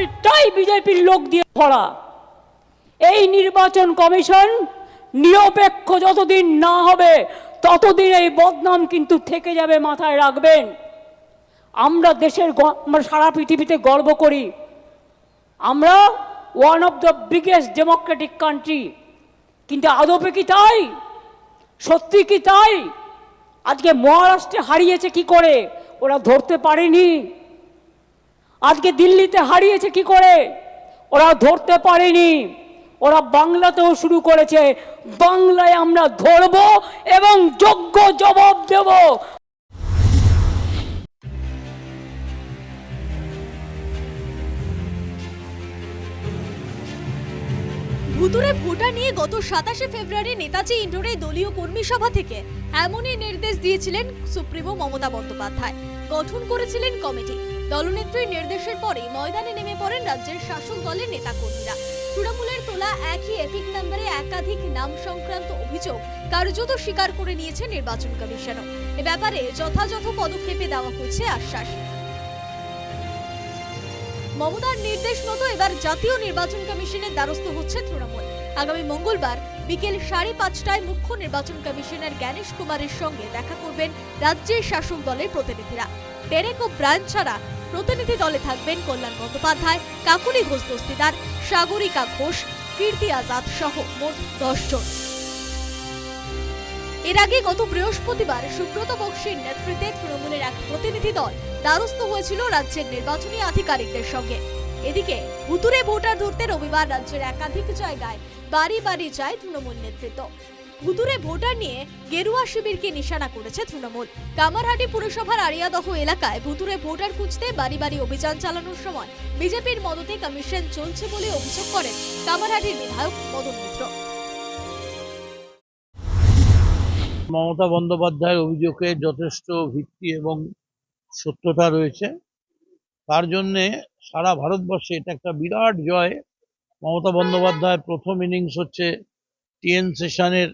টোটালটাই বিজেপির লোক দিয়ে ভরা এই নির্বাচন কমিশন নিরপেক্ষ যতদিন না হবে, ততদিন এই বদনাম কিন্তু থেকে যাবে, মাথায় রাখবেন। আমরা দেশের আমরা সারা পৃথিবীতে গর্ব করি। আমরা one of the biggest democratic country কিন্তু আদপে কি তাই? সত্যি কি তাই? আজকে মহারাষ্ট্রে হারিয়েছে কি করে? ওরা ধরতে পারেনি। আজকে দিল্লিতে হারিয়েছে কি করে? ওরা ধরতে পারেনি। ওরা বাংলাতেও শুরু করেছে। বাংলায় আমরা ধরব এবং যোগ্য জবাব দেব। ভুতুরে ভোটার নিয়ে গত সাতাশে ফেব্রুয়ারি নেতাজি ইন্ডোরে দলীয় কর্মী সভা থেকে এমনই নির্দেশ দিয়েছিলেন সুপ্রিমো মমতা বন্দ্যোপাধ্যায়। গঠন করেছিলেন কমিটি। দলনেত্রীর নির্দেশের পরে ময়দানে নেমে পড়েন রাজ্যের শাসক দলের নেতাকর্মীরা। তৃণমূলের তোলা একই এপিক নাম্বারে একাধিক নাম সংক্রান্ত অভিযোগ কার্যত স্বীকার করে নিয়েছে নির্বাচন কমিশনও। এ ব্যাপারে যথাযথ পদক্ষেপে দেওয়া হয়েছে আশ্বাস। মমতার নির্দেশ মতো এবার জাতীয় নির্বাচন কমিশনের দ্বারস্থ হচ্ছে তৃণমূল। আগামী মঙ্গলবার বিকেল সাড়ে পাঁচটায় মুখ্য নির্বাচন কমিশনার জ্ঞানেশ কুমারের সঙ্গে দেখা করবেন রাজ্যের শাসক দলের প্রতিনিধিরা। ডেরেক ও ব্রাঞ্চ ছাড়া প্রতিনিধি দলে থাকবেন কল্যাণ বন্দ্যোপাধ্যায়, কাকুলি ঘোষ দস্তিদার, সাগরিকা ঘোষ, কীর্তি আজাদ সহ মোট দশজন এর আগে গত বৃহস্পতিবার সুব্রত বক্সির নেতৃত্বে তৃণমূলের এক প্রতিনিধি দল দ্বারস্থ হয়েছিল রাজ্যের নির্বাচনী আধিকারিকদের সঙ্গে। এদিকে ভুতুরে ভোটার ধরতে রবিবার রাজ্যের একাধিক জায়গায় বাড়ি বাড়ি যায় তৃণমূল নেতৃত্ব। ভুতুরে ভোটার নিয়ে গেরুয়া শিবিরকে নিশানা করেছে তৃণমূল। কামারহাটি পুরসভার আরিয়াদহ এলাকায় ভুতুরে ভোটার খুঁজতে বাড়ি বাড়ি অভিযান চালানোর সময় বিজেপির মদতে কমিশন চলছে বলে অভিযোগ করেন কামারহাটির বিধায়ক মদন মিত্র। মমতা বন্দ্যোপাধ্যায়ের অভিযোগে যথেষ্ট ভিত্তি এবং সত্যতা রয়েছে। তার জন্যে সারা ভারতবর্ষে এটা একটা বিরাট জয়। মমতা বন্দ্যোপাধ্যায়ের প্রথম ইনিংস হচ্ছে টিএন সেশনের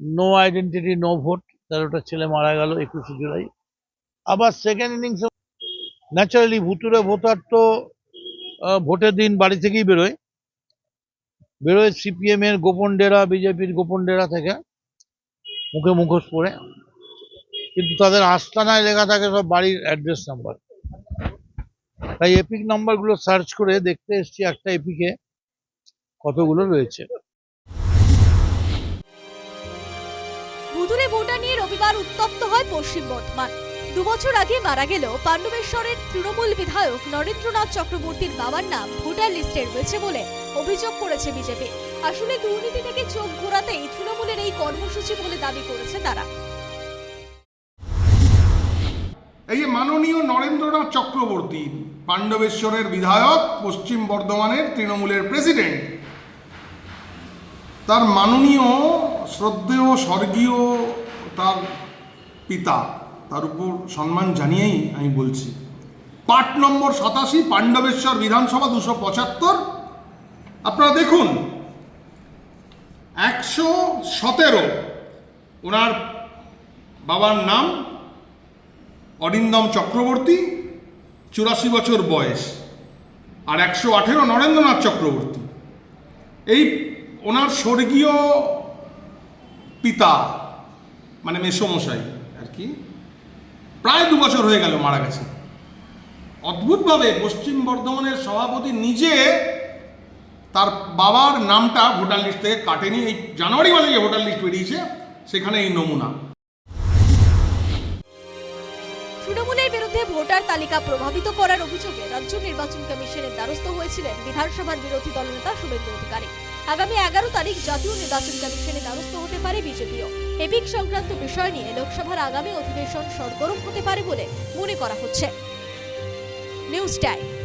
নো আইডেন্টিটি নো ভোট তেরোটা ছেলে মারা গেল একুশে জুলাই। আবার সেকেন্ড ইনিংসে ন্যাচারালি ভুতুরে ভোটার তো ভোটের দিন বাড়ি থেকেই বেরোয়। বেরোয় সিপিএম এর গোপন ডেরা বিজেপির গোপন ডেরা থেকে, মুখে মুখোশ পরে। কিন্তু তাদের আস্তানায় লেখা থাকে সব বাড়ির অ্যাড্রেস নাম্বার তাই এপিক নাম্বারগুলো সার্চ করে দেখতে এসছি একটা এপিকে কতগুলো রয়েছে? ভুতুরে ভোটার নিয়ে রবিবার উত্তপ্ত হয় পশ্চিম বর্ধমান। দুবছর আগে মারা গেল পাণ্ডবেশ্বরের তৃণমূল বিধায়ক নরেন্দ্রনাথ চক্রবর্তীর বাবার নাম ভোটার লিস্টে রয়েছে বলে অভিযোগ করেছে বিজেপি। আসলে দুর্নীতি থেকে চোখ ঘোরাতেই তৃণমূলের এই কর্মসূচি বলে দাবি করেছে তারা। এই যে মাননীয় নরেন্দ্রনাথ চক্রবর্তী পাণ্ডবেশ্বরের বিধায়ক পশ্চিম বর্ধমানের তৃণমূলের প্রেসিডেন্ট তার মাননীয়, শ্রদ্ধেয়, স্বর্গীয় তার পিতা, তার উপর সম্মান জানিয়েই আমি বলছি। পার্ট নম্বর সাতাশি, পাণ্ডবেশ্বর বিধানসভা দুশো পঁচাত্তর। আপনারা দেখুন, একশো সতেরো, ওনার বাবার নাম অরিন্দম চক্রবর্তী, চুরাশি বছর বয়স, আর একশো আঠেরো নরেন্দ্রনাথ চক্রবর্তী। এই ওনার স্বর্গীয় পিতা মানে মেসমশাই আর কি, প্রায় দু বছর হয়ে গেল মারা গেছে। অদ্ভুতভাবে পশ্চিম বর্ধমানের সভাপতি নিজে তার বাবার নামটা ভোটার লিস্ট থেকে কাটেনি। এই জানুয়ারি মাসে যে ভোটার লিস্ট বেরিয়েছে, সেখানে এই নমুনা। তৃণমূলের বিরুদ্ধে ভোটার তালিকা প্রভাবিত করার অভিযোগে রাজ্য নির্বাচন কমিশনের দ্বারস্থ হয়েছিলেন বিধানসভার বিরোধী দলনেতা শুভেন্দু অধিকারী। আগামী এগারো তারিখ জাতীয় নির্বাচন কমিশনের দ্বারস্থ হতে পারে বিজেপিও। এপিক সংক্রান্ত বিষয় নিয়ে লোকসভার আগামী অধিবেশন সরগরম হতে পারে বলে মনে করা হচ্ছে। News time.